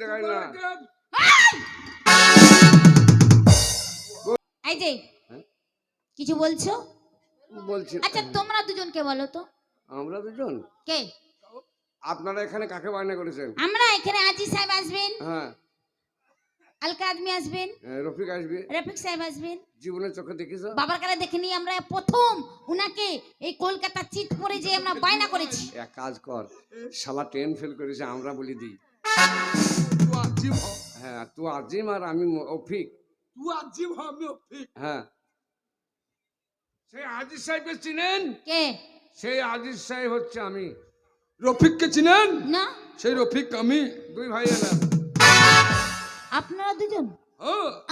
না। এই যে হ্যাঁ? কিছু বলছো? বলছি। আচ্ছা তোমরা দুজনকে বলো তো। আমরা দুজন? কে? আপনারা এখানে কাকে বায়না করেছেন? আমরা এখানে আজি সাহেব আসবেন। হ্যাঁ। আলকা আদমি আসবেন। হ্যাঁ, রফিক আসবে। রফিক সাহেব আসবেন। জীবনের চোখে দেখেছ বাবার কাছে দেখে নিয়ে আমরা প্রথম উনাকে এই কলকাতা চিট পরে যে আমরা বায়না করেছি। এক কাজ কর শালা ট্রেন ফেল করেছে আমরা বলি দিই। আজিম হ হ্যাঁ তু আজিম আর আমি অফিক। তু আজিম হ আমি অফিক। হ্যাঁ। সেই আজিজ সাহেবকে চিনেন? কে? সেই আজিজ সাহেব হচ্ছে আমি। রফিককে চিনেন? না। সেই রফিক আমি দুই ভাই না আপনারা দুজন?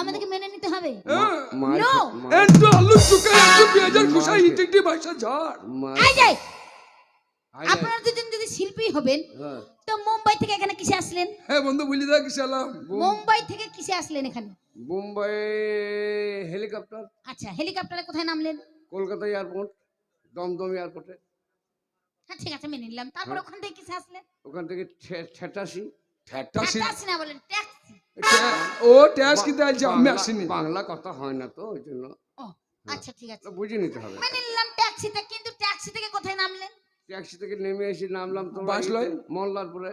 আমাদেরকে মেনে নিতে হবে। নো এন্টু আলু চুকা এন্টু পেঁয়াজের খোসা ইটিটি পয়সা ঝড়। আই যাই। আপনারা দুজন শিল্পী হবেন হ্যাঁ। তো মুম্বাই থেকে এখানে কিসে আসলেন? হ্যাঁ বন্ধু বলি দা কি সালাম মুম্বাই থেকে কিসে আসলেন এখানে? মুম্বাই হেলিকপ্টার। আচ্ছা হেলিকপ্টারে কোথায় নামলেন? কলকাতা এয়ারপোর্ট দমদম এয়ারপোর্টে। হ্যাঁ ঠিক আছে মেনে নিলাম। তারপর ওখান থেকে কিসে আসলেন? ওখান থেকে ঠেটাসি। ঠ্যাটাসি ট্যাক্সি না বলেন ট্যাক্সি। ও ট্যাক্স কিনতে আইছে আমি বাংলা- আসিনি। বাংলা কথা হয় না তো ওই জন্য। ও আচ্ছা ঠিক আছে। বুঝে নিতে হবে। মেনে নিলাম ট্যাক্সিতে কিন্তু ট্যাক্সি থেকে কোথায় নামলেন? ট্যাক্সি থেকে নেমে এসে নামলাম তো বাসলয়? মল্লারপুরে।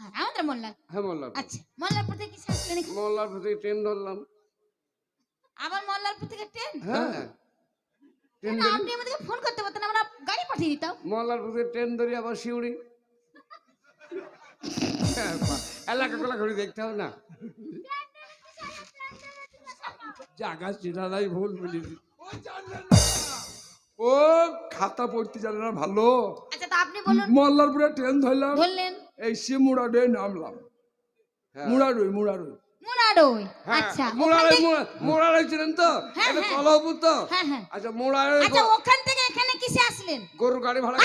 হ্যাঁ, আমাদের মোল্লা হ্যাঁ মল্লারপুর। আচ্ছা মোল্লারপুর থেকে আসলেন এখানে? মল্লারপুর থেকে ট্রেন ধরলাম। আবার মোল্লারপুর থেকে ট্রেন? হ্যাঁ ট্রেন না, আপনি আমাদেরকে ফোন করতে পারতেন আমরা গাড়ি পাঠিয়ে দিতাম। মল্লারপুর থেকে ট্রেন ধরি আবার শিউড়ি। হ্যাঁ, বা- এলাকাগুলো ঘুরে দেখতে হবে না। জায়গা চিনা নাই ভুল বলেছি। ও খাতা পড়তে জানে না ভালো। আচ্ছা তা আপনি বলুন। মল্লারপুরে ট্রেন ধরলাম। বললেন এই সে মুড়াডে নামলাম। হ্যাঁ। মুড়াডই মুড়াডই হ্যাঁ, আচ্ছা মোড়ারে ওখান থেকে- ছিলেন তো? এটা। তো? আচ্ছা মোড়ারে আচ্ছা ওখান থেকে এখানে কিসে আসলেন? গরু গাড়ি ভাড়া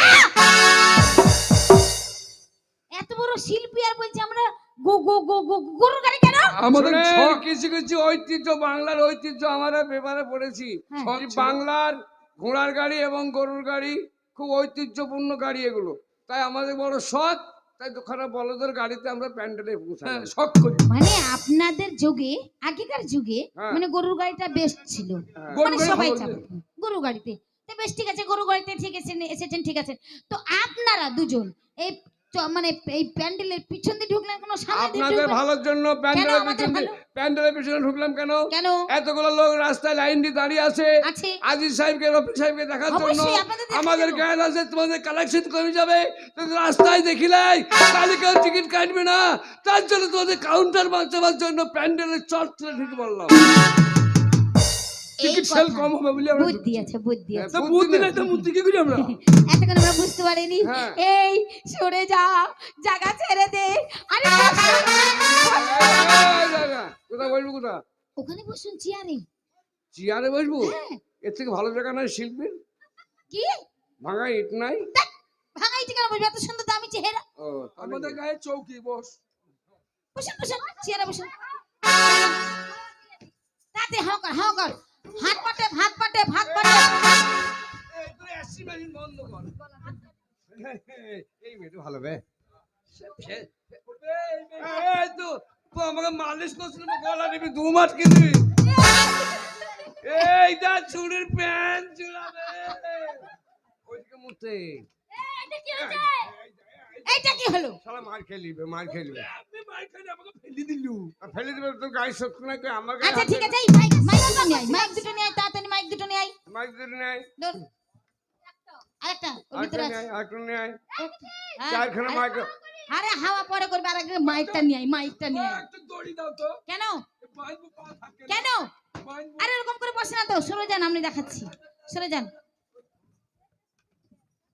এত বড় শিল্পী আর বলছে আমরা গো গো গো গো গরু গাড়ি কেন? আমাদের কিছু কিছু ঐতিহ্য বাংলার ঐতিহ্য আমরা পেপারে পড়েছি। হ্যাঁ। বাংলার ঘোড়ার গাড়ি এবং গরুর গাড়ি খুব ঐতিহ্যপূর্ণ গাড়ি এগুলো। তাই আমাদের বড় শখ তাই দুখানা বলদের গাড়িতে আমরা প্যান্ডেলে হ্যাঁ পৌঁছাই শখ করি। মানে আপনাদের যুগে আগেকার যুগে হ্যাঁ। মানে গরুর গাড়িটা বেস্ট ছিল। হ্যাঁ। গরু মানে সবাই ভালো চাপে গরু গাড়িতে। বেশ ঠিক আছে গরু গাড়িতে ঠিক আছে এসেছেন ঠিক আছে। তো আপনারা দুজন এই মানে এই প্যান্ডেলের পিছন দিয়ে ঢুকলেন কোনো সামনে আপনাদের ভালোর জন্য প্যান্ডেলের পিছনে প্যান্ডেলের পিছনে ঢুকলাম কেন? কেন? এতগুলো লোক রাস্তায় লাইন দিয়ে দাঁড়িয়ে আছে। আজিজ সাহেবকে রফিক সাহেবকে দেখার জন্য আমাদের দেবো। গায়ে আছে তোমাদের কালেকশন কমে যাবে। রাস্তায় দেখিলাই তাহলে কেউ টিকিট কাটবে না। তার জন্য তোমাদের কাউন্টার বাঁচাবার জন্য প্যান্ডেলের চট তুলে ঢুকে বললাম এই টিকিট সেল কম হবে বলে আমরা বুদ্ধি আছে বুদ্ধি আছে বুদ্ধি নাই তো বুদ্ধি কি করি আমরা এতক্ষণ আমরা বুঝতে পারিনি হ্যাঁ। এই সরে যা জায়গা ছেড়ে দে আরে বসুন, কোথায় বসবো কোথা ওখানে বসুন চেয়ারে চেয়ারে বসবো হ্যাঁ এর থেকে ভালো জায়গা নাই শিল্পীর কি ভাঙা ইট নাই ভাঙাই কেন বসবে এত সুন্দর দামি চেহারা আমাদের গায়ে চৌকি বস বসুন বসুন চেয়ারে বসুন তাতে হাও কর হাও কর হাত পাটে ভাত পাটে ভাত পাটে। এই তুই আসি মারি বন্ধ কর। এই মেয়েটা ভালো বে। এই তো তো আমাকে মালিশ করছিল গলা নিবি দু মাস এইটা চুড়ির প্যান্ট চুড়াবে ওইদিকে মুতে এইটা কি হয়েছে? এইটা কি হলো? শালা মার খেলিবে মার খেলিবে আপনি মাইক খাই আমাকে ফেলি দিলু। ফেলে দিবে তোর শক্তি কই আমার গায়ে আচ্ছা ঠিক আছে এই মাইক মাইক দুটো নিয়ে আয় মাইক দুটো নিয়ে তাড়াতাড়ি মাইক দুটো নিয়ে আয়। মাইক ধরে নেয় ধর। আরেকটা ওর আরেকটা ভিতরে আছে আরেকটা নিয়ে আয়। চারখানা মাইক আরে হাওয়া পরে করবে আর আগে মাইকটা নিয়ে আয় মাইকটা নিয়ে আয়। একটু দড়ি দাও তো। কেন? কেন? আরে এরকম করে বসে না তো সরে যান আমি দেখাচ্ছি। সরে যান।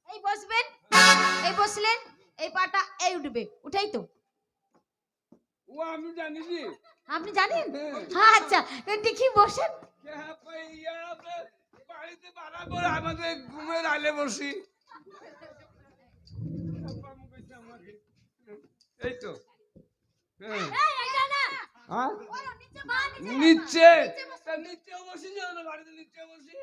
এই বসবেন এই বসলেন। এই পাটা এই উঠবে উঠাই তো। ও আমি জানি জি আপনি জানেন? হ্যাঁ। আচ্ছা দেখি বসেন? আমাদের ঘুমের আলে বসি। এই তো। হ্যাঁ। হ্যাঁ? নিচে নিচে। বসি। বাড়িতে নিচে বসি।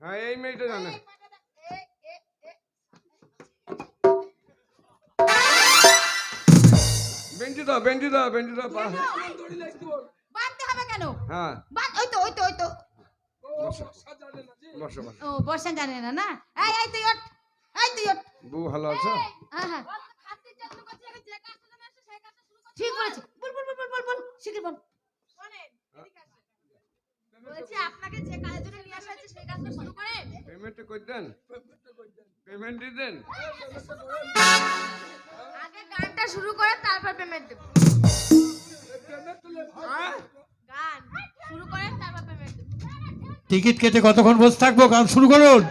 হ্যাঁ এই মেয়েটা জানে। বেঞ্জি দাও বেঞ্জি দাও বেঞ্জি দাও হবে কেন? হ্যাঁ। ওই তো ওই তো ওই তো। ও বর্ষা জানে না না এই তুই ওঠ। এই তুই ওঠ। বউ ভালো আছো? হ্যাঁ হ্যাঁ পেমেন্ট দেন পেমেন্ট দেন? আগে গানটা শুরু করে তারপর পেমেন্ট দেব। হ্যাঁ? গান শুরু করে তারপর পেমেন্ট দেব। টিকিট কেটে কতক্ষণ বসে থাকব? গান শুরু করুন।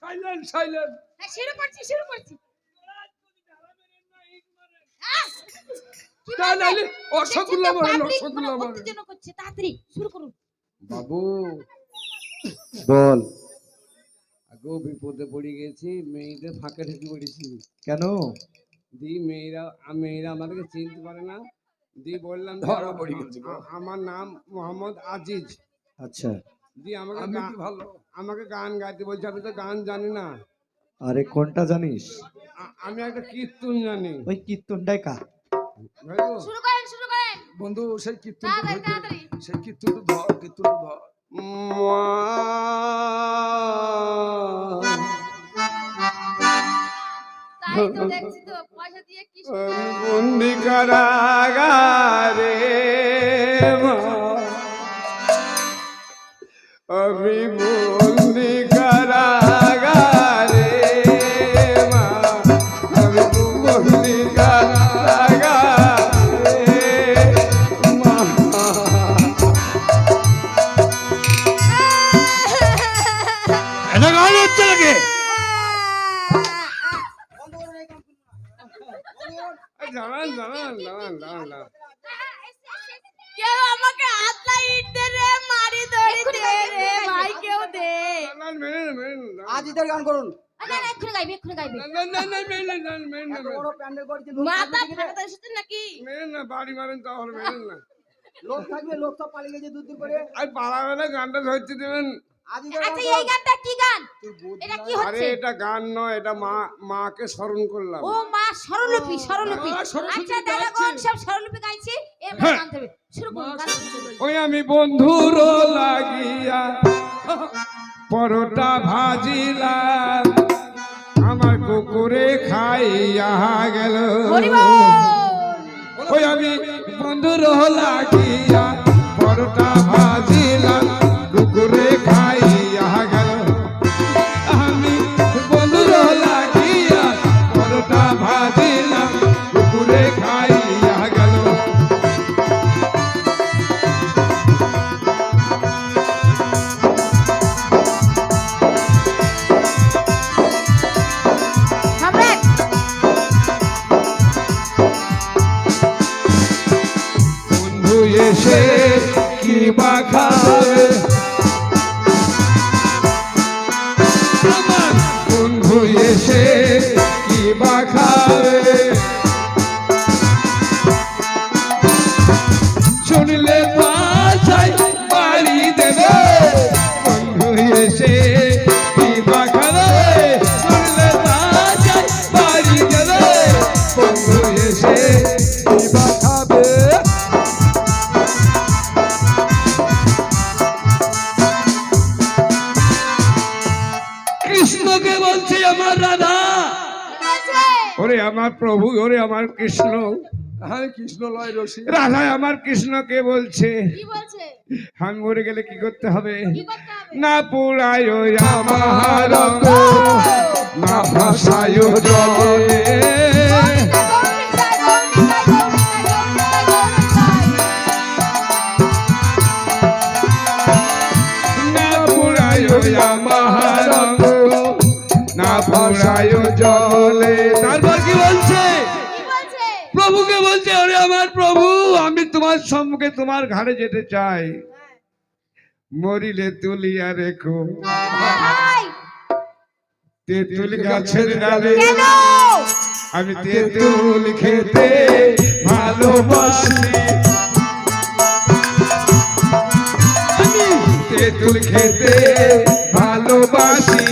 সাইলেন্ট সাইলেন্ট হ্যাঁ শুরু করছি শুরু করছি তাড়াতাড়ি শুরু করুন। বাবু বল। আগেও বিপদে পড়ে গেছি মেয়েদের ফাঁকে ঢুকে পড়েছি। কেন? দি মেয়েরা মেয়েরা আমাদেরকে চিনতে পারে না। দি বললাম ধরা পড়ে গেছি আমার নাম মোহাম্মদ আজিজ। আচ্ছা। দি আমাকে ভালো? আমাকে গান গাইতে বলছে আমি তো গান জানি না। আরে কোনটা জানিস? আমি একটা কীর্তন জানি। ওই কীর্তনটাই কা? শুরু করেন শুরু করেন। বন্ধু সেই কীর্তন। সেই কীর্তন ধর কীর্তন ধর। তাই তো দেখছি তো পয়সা দিয়ে কি শুরু করে? বন্দি কারাগারে এসেছেন নাকি? না, বাড়ি মারেন তাহলে না। লোক থাকবে লোক সব পালিয়ে গেছে দূর দূর করে। আর গানটা ধরতে দেবেন। আচ্ছা এই গানটা কি গান? এটা কি আরে এটা গান নয় এটা মা মাকে স্মরণ করলাম। ও মা স্বরলিপি স্বরলিপি। আচ্ছা দাদা কোন সব স্বরলিপি গাইছে। এবার। গান দেবে শুরু করুন গান। ওই আমি বন্ধুর লাগিয়া পরোটা ভাজিলাম। আমার কুকুরে খাইয়া গেল। হরি বল ওই আমি বন্ধুর লাগিয়া পরোটা ভাজিলাম। বন্ধু ওরে আমার কৃষ্ণ। হ্যাঁ কৃষ্ণ লয় রশি রাধায় আমার কৃষ্ণকে বলছে কি বলছে? আমি মরে গেলে কি করতে হবে? না পুরায় আমার না ভাষায় জলে। না পুরায় আমার না পুরায় জলে। তারপর বলছে ওরে আমার প্রভু আমি তোমার সম্মুখে তোমার ঘাড়ে যেতে চাই। মরিলে তুলিয়া রেখো। তেঁতুল গাছের ডালে আমি তেঁতুল খেতে ভালোবাসি। আমি তেঁতুল খেতে ভালোবাসি।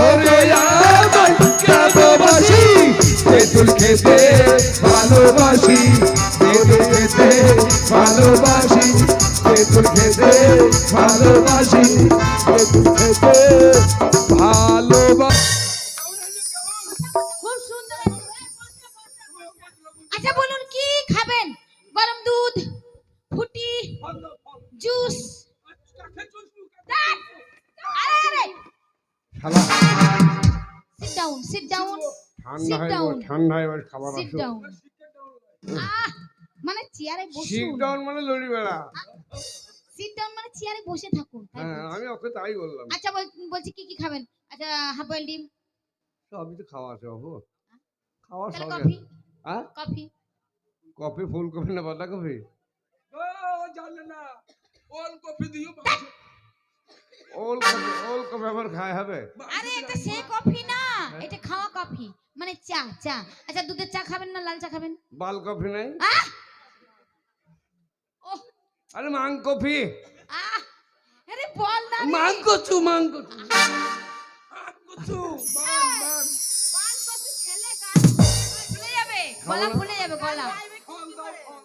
ওরে তেঁতুল খেতে ভালোবাসি? তেঁতুল খেতে ভালোবাসি? তেঁতুল খেতে ভালোবাসি? তেঁতুল খেতে ভালোবাসি? আচ্ছা বলুন কি খাবেন? গরম দুধ ফুটি জুস। আরে আরে। শালা। সিট ডাউন সিট ডাউন ঠান্ডা হয়ে হয়ে খাবার সিট আসো ডাউন আহ মানে চেয়ারে সিট ডাউন মানে লড়ি বেড়া সিট ডাউন মানে চেয়ারে বসে থাকুন হ্যাঁ আমি ওকে তাই বললাম। আচ্ছা বলছি কি কি খাবেন? আচ্ছা হাফ বয়েল ডিম। সবই তো খাওয়া আছে বাবু। খাওয়া সব কফি। হ্যাঁ কফি। কফি ফুলকপি না বাঁধা কফি জানলে না। ওল কফি দিও ওল কফি ওল কফি আবার খায় হবে। আরে এটা সে কফি না। এটা খাওয়া কফি। মানে চা চা। আচ্ছা দুধের চা খাবেন না লাল চা খাবেন? বাল কফি নাই। আরে মাং কফি। আরে বল না মাং কচু মাং কচু। কচু গলা ভুলে যাবে গলা।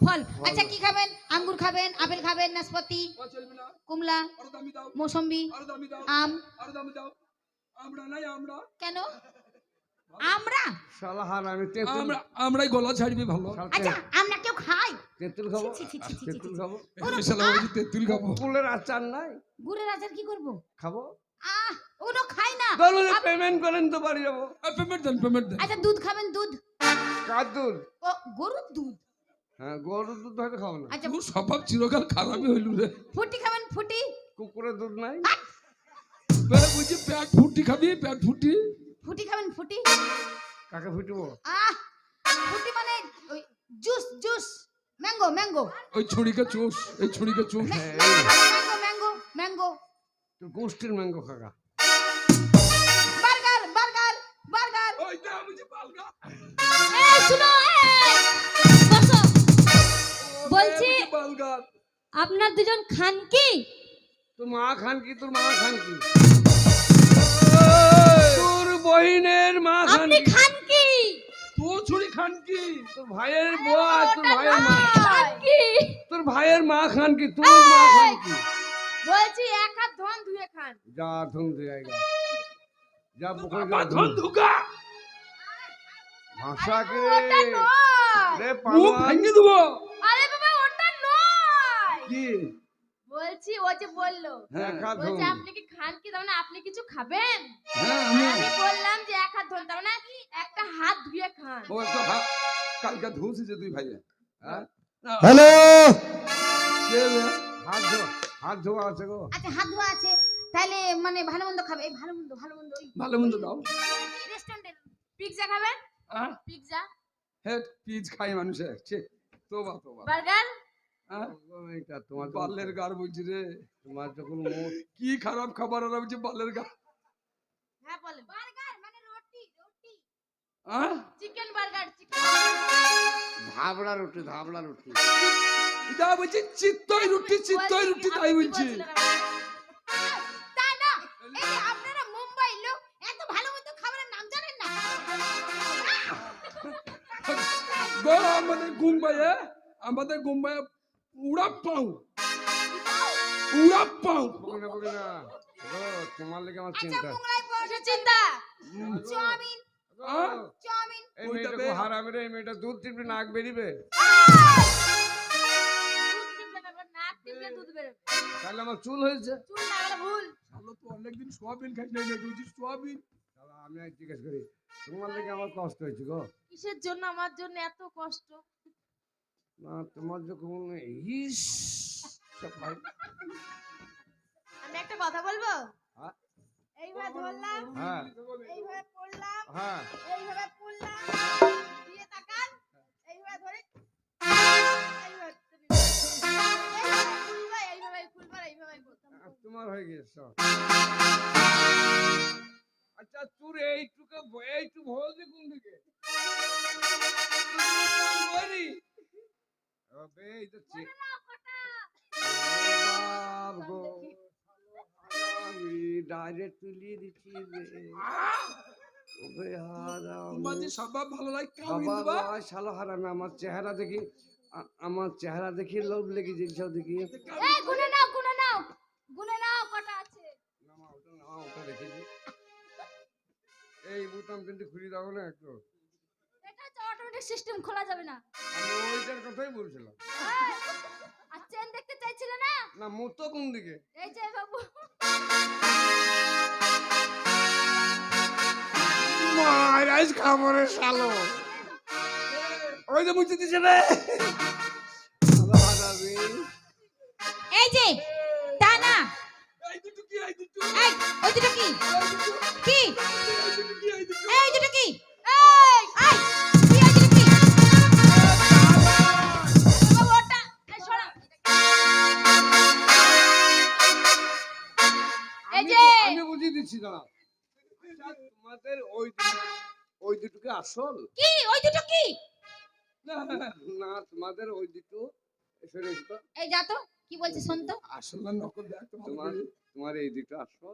ফল। আচ্ছা কি খাবেন? আঙ্গুর খাবেন আপেল খাবেন নাশপাতি কমলা মৌসম্বি আম। আরও দামি দাও। আমরা নাই আমরা। কেন? আমরা? শালা আমি তেঁতুল আমরা আমরাই গলা ছাড়বি ভালো। আচ্ছা আমরা কেউ খাই? তেঁতুল খাব? তেঁতুল খাব? এই শালা বলছি তেঁতুল খাব। ফুলের আচার নাই? গুড়ের আচার কি করব? খাব? আহ খাই না। তাহলে পেমেন্ট করেন তো বাড়ি যাব। পেমেন্ট দেন পেমেন্ট দেন। আচ্ছা দুধ খাবেন দুধ? কার দুধ? ও গরুর দুধ? হ্যাঁ গরুর দুধ হয়তো খাব না। আচ্ছা স্বভাব চিরকাল খারাপই হইল রে। ফুটি খাবেন ফুটি? কুকুরের দুধ নাই? বুঝি পেট ফুটি খাবি প্যাট ফুটি? ফুটি খাবেন ফুটি? কাকে ফুটবো? আহ ফুটি মানে ওই জুস জুস ম্যাঙ্গো ম্যাঙ্গো। ওই ছুরিকে চোষ এই ছুরিকে চোষ। হ্যাঁ, ম্যাঙ্গো ম্যাঙ্গো ম্যাঙ্গো। তোর গোষ্ঠীর ম্যাঙ্গো খাকা বার্গার বার্গার বার্গার। ওই দা বুঝি পালগা এই শুনো এই বসো। বলছি পালগা আপনার দুজন খান কি? তোর মা খান কি? তোর মা খান কি? তোর বহিনের মা খান কি খান কি? তোর ছুরি খান কি? তোর ভাইয়ের বোয়া তোর ভাইয়ের মা। খান কি? তোর ভাইয়ের মা খান কি? তোর মা খান কি? বলছি এক হাত ধন ধুয়ে খান। যা ধুন জায়গা যা পুকুরে যা বাঁধন ধুন ধুকা। ভাষা কে রে মুখ পালোয়ান ভেঙে দেবো। আরে বাবা ওটা নয়। কি? বলছি ও যে বলল। হ্যাঁ খা ধুন বলছে আপনি কি খান কি তার মানে আপনি কিছু খাবেন? হ্যাঁ আমি আমি বললাম যে এক হাত ধন তার মানে একটা হাত ধুয়ে খান। ও তো হা- কালকে ধুছি যে তুই ভাইয়া। হ্যাঁ? হ্যালো! কে রে? হাত ধো হাত ধোয়া আছে গো। আচ্ছা হাত ধোয়া আছে। তাহলে মানে ভালো মন্দ খাবে। এই ভালো মন্দ ভালো মন্দ ওই ভালো মন্দ দাও। রেস্টুরেন্টে পিৎজা খাবেন? হ্যাঁ পিৎজা? হ্যাঁ পিজ খাই মানুষে। ছি তোবা তোবা। বার্গার? এটা তোমার বালের গার বলছি রে। তোমার যখন কি খারাপ খাবার আর বলছি বালের গার হ্যাঁ বার্গার মানে রুটি রুটি। হ্যাঁ? চিকেন বার্গার চিকেন ধাবড়া রুটি ধাবড়া রুটি। এটা বলছি চিত্তই রুটি চিত্তই রুটি তাই বলছি। তা না এই যে আপনারা মুম্বাই লোক এত ভালো মন্দ খাবারের নাম জানেন না? গো আমাদের মুম্বাইয়ে আমাদের মুম্বাইয়ে তোমার লেগে আমার আচ্ছা চিন্তা। চিন্তা। Chow mein? Chow mein. এই মেয়েটা বে- রে এই মেয়েটা দুধ টিপে নাক বেরিবে। নাক টিপলে দুধ বেরোবে তাহলে আমার চুল হয়েছে। চুল না গেলে ভুল শালা তো অনেকদিন সোয়াবিন খাই নাই বলছি সোয়াবিন। তাহলে আমি জিজ্ঞেস করি তোমার লেগে আমার কষ্ট হয়েছে গো? কিসের জন্য? আমার জন্য এত কষ্ট। না তোমার যখন ইস আমি একটা কথা বলব? হ্যাঁ? এইভাবে ধরলাম হ্যাঁ। এইভাবে পড়লাম হ্যাঁ। এইভাবে পড়লাম দিয়ে তাকান এইভাবে ধরে। তোমার হয়ে গেছে আচ্ছা তোর এইটুকু এইটু ভোজ কোন দিকে এই ডাইরেক্ট তুলিয়ে দিচ্ছি ওরে হারাম ভালো লাগে শালো হারামে আমার চেহারা দেখি আমার চেহারা দেখি লোভ লেগে জিনিস দেখি। এই গুনে নাও গুনে নাও গুনে নাও কটা আছে? নামা ওটা নামা ওটা রেখে এই বুতাম কিন্তু খুলে দাও না একটু। অটোমেটিক সিস্টেম খোলা যাবে না। আমি ওইটার কথাই বলছিলাম। আর চেন দেখতে চাইছিলে না? না মুতো কোন দিকে? এই যে বাবু। মহারাজ খাবারের শালো। ওই যে মুছে দিছে রে এই যে তা না। এই দুটো কি এই দুটো? এই ওই দুটো কি? কি এই দুটো কি এই দুটো কি এই এই কি? এই আমি দাঁড়া তোমাদের ওই দুটো ওই দুটোকে আসল? কি? ওই দুটো কি? না তোমাদের ওই দুটো সরে এসো এই যা তো কি বলছে শোন তো। আসল না নকল দেখ তোমার তোমার এই দুটো আসল।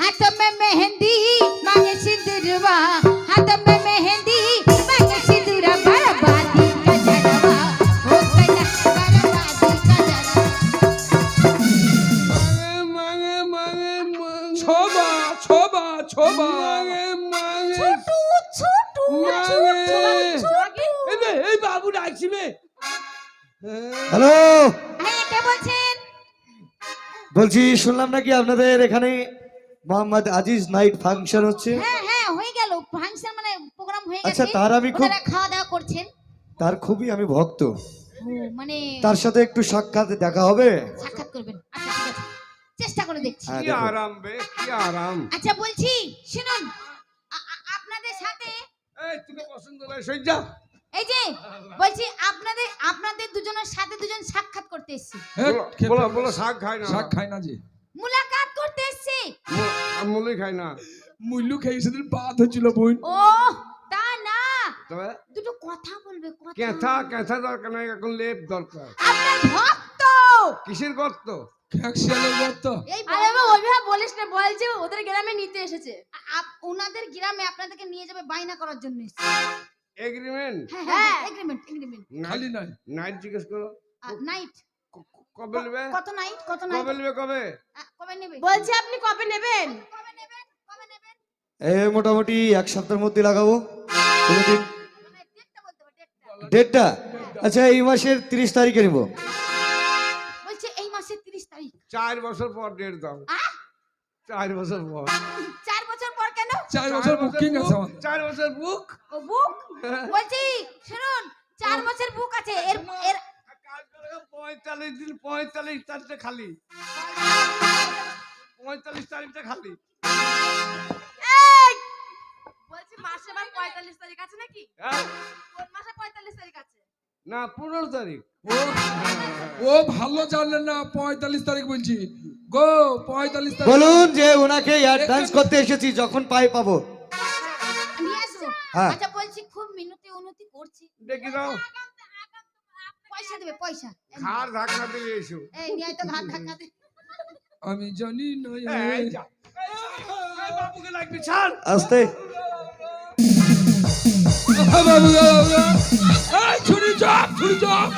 हाथ में मेहंदी मांगे सिंदूरवा हाथ में मेहंदी मांगे सिंदूरा बर्बादी का जड़वा हो कना बर्बादी का जड़वा মাঙে মাঙে মাঙে ছোবা ছোবা ছোবা মাঙে মাঙে ছোটু ছোটু মাঙে এই বে, এই বাবু ডাকছি বে হ্যালো হ্যাঁ কে বলছেন বলছি শুনলাম নাকি আপনাদের এখানে মোহাম্মদ আজিজ নাইট ফাংশন হচ্ছে। হ্যাঁ হ্যাঁ হয়ে গেল। ফাংশন মানে প্রোগ্রাম হয়ে গেছে। আচ্ছা তার আমি খুব খাওয়া দাওয়া করছেন। তার খুবই আমি ভক্ত। মানে তার সাথে একটু সাক্ষাৎ দেখা হবে। সাক্ষাৎ করবেন। আচ্ছা ঠিক আছে। চেষ্টা করে দেখছি। হ্যাঁ কি আরাম বে কি আরাম। আচ্ছা বলছি শুনুন আ- আ- আপনাদের সাথে এই তোকে পছন্দ নয় সজ্জা এই যে বলছি আপনাদের আপনাদের দুজনের সাথে দুজন সাক্ষাৎ করতে এসেছি। বলো বলো শাক খাই না। শাক খায় না করতে এসেছি মু- আমি মুলি খাই না। মুল্লু খেয়ে সেদিন বাদ হচ্ছিল বোন। ও তা না। তবে? দুটো কথা বলবে কথা। কেঁথা কেঁথা দরকার নাই এখন লেপ দরকার। আপনার ভক্ত। কিসের গর্ত খ্যাকশিয়ালের গর্ত আরে বাবা ওইভাবে বলিস না বলছে ওদের গ্রামে নিতে এসেছে। আপ- ওনাদের গ্রামে আপনাদেরকে নিয়ে যাবে বাইনা করার জন্য এসেছি। এগ্রিমেন্ট হ্যাঁ হ্যাঁ এগ্রিমেন্ট এগ্রিমেন্ট খালি নাই। নাইট জিজ্ঞেস করো। নাইট কবে নেবে? কত নাইট কত নাইট কবে নেবে কবে? কবে নেবে? বলছে আপনি কবে নেবেন? কবে নেবেন? কবে নেবেন? এ মোটামুটি এক সপ্তাহের মধ্যে লাগাবো। মানে ডেটটা বলতে হবে ডেটটা ডেটটা আচ্ছা এই মাসের তিরিশ তারিখে নিব। বলছে এই মাসের 30 তারিখ। চার বছর পর ডেট দাও। চার বছর পর। চার বছর পর কেন? চার বছর বুকিং আছে চার বছর বুক বুক বলছি শুনুন চার বছর বুক আছে। এর এর পঁয়তাল্লিশ দিন পঁয়তাল্লিশ তারিখটা খালি। পঁয়তাল্লিশ তারিখটা খালি। এই! বলছি মাসে আবার পঁয়তাল্লিশ তারিখ আছে নাকি? হ্যাঁ? কোন মাসে পঁয়তাল্লিশ তারিখ আছে? না পনেরো তারিখ। ও ও ভালো জানলেন না পঁয়তাল্লিশ তারিখ বলছি। গো পঁয়তাল্লিশ তারিখ। বলুন যে ওনাকে অ্যাডভান্স করতে এসেছি যখন পাই পাবো। হ্যাঁ। আচ্ছা বলছি খুব মিনতি উন্নতি করছি। দেখি দাও পয়সা দেবে পয়সা। ঘাড় ধাক্কা দিয়ে এসো এই নিয়ে তো ঘাট ধাক্কা দে। আমি জানি না এই যা। বাবুকে লাগবে ছাড়। আসতে। বাবু এই ছুরি চাপ ছুরি চাপ।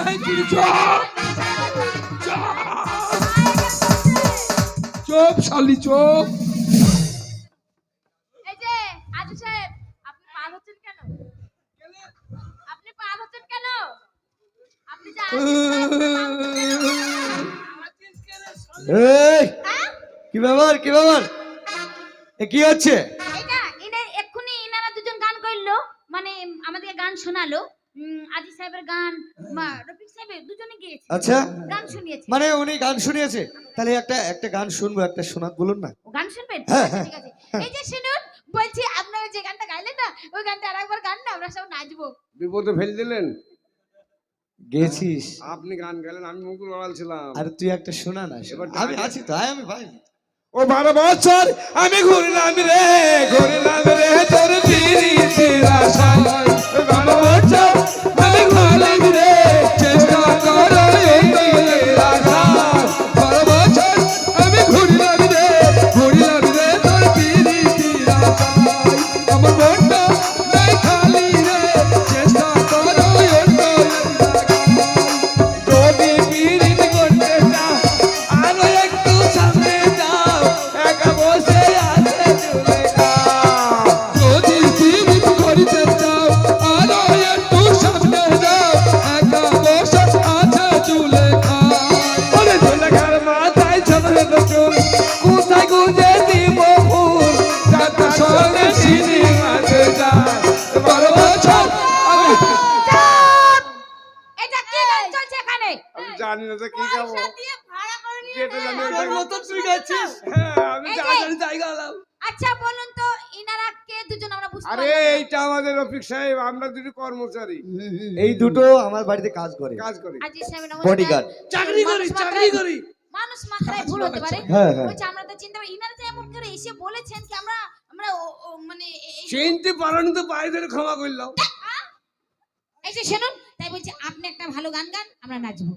এই ছুরি চাপ। চোপ শালি চোপ এই যে আজু সাহেব আপনি পার হচ্ছেন কেন আপনি পার হচ্ছেন কেন আপনি যে এই কি ব্যাপার কি ব্যাপার? এ কি হচ্ছে? এক্ষুনি ইনারা দুজন গান করল মানে আমাদেরকে গান শোনালো। আজি সাহেবের গান মা রফিক সাহেবের দুজনে গিয়েছে। আচ্ছা। গান শুনিয়েছে। মানে উনি গান শুনিয়েছে। তাহলে একটা একটা গান শুনব একটা শোনা বলুন না। ও গান শুনবেন? হ্যাঁ, আচ্ছা, ঠিক আছে। এই যে শুনুন বলছি আপনারা যে গানটা গাইলেন না ওই গানটা আরেকবার গান না আমরা সব নাচবো। বিপদে ফেল দিলেন? গেছিস? আপনি গান গেলেন আমি মুকুল বাবাল ছিলাম। আরে তুই একটা শোনা না। আমি আছি তো আয় আমি ভাই। ও বারো বছর আমি ঘুরলাম রে ঘুরলাম রে তোর রফিক সাহেব আমরা দুটো কর্মচারী। এই দুটো আমার বাড়িতে কাজ করে। কাজ করি। আজি সাহেব নমস্কার। চাকরি করি চাকরি করি। মানুষ মাত্রায় ভুল হতে পারে। হ্যাঁ, হ্যাঁ। বলছে আমরা তো চিন্তা করি। ইনারা তো এমন করে এসে বলেছেন কি আমরা আমরা মানে এই- চিনতে পারেন তো ধরে ক্ষমা করলাম এই যে শুনুন তাই বলছি আপনি একটা ভালো গান গান আমরা নাচবো।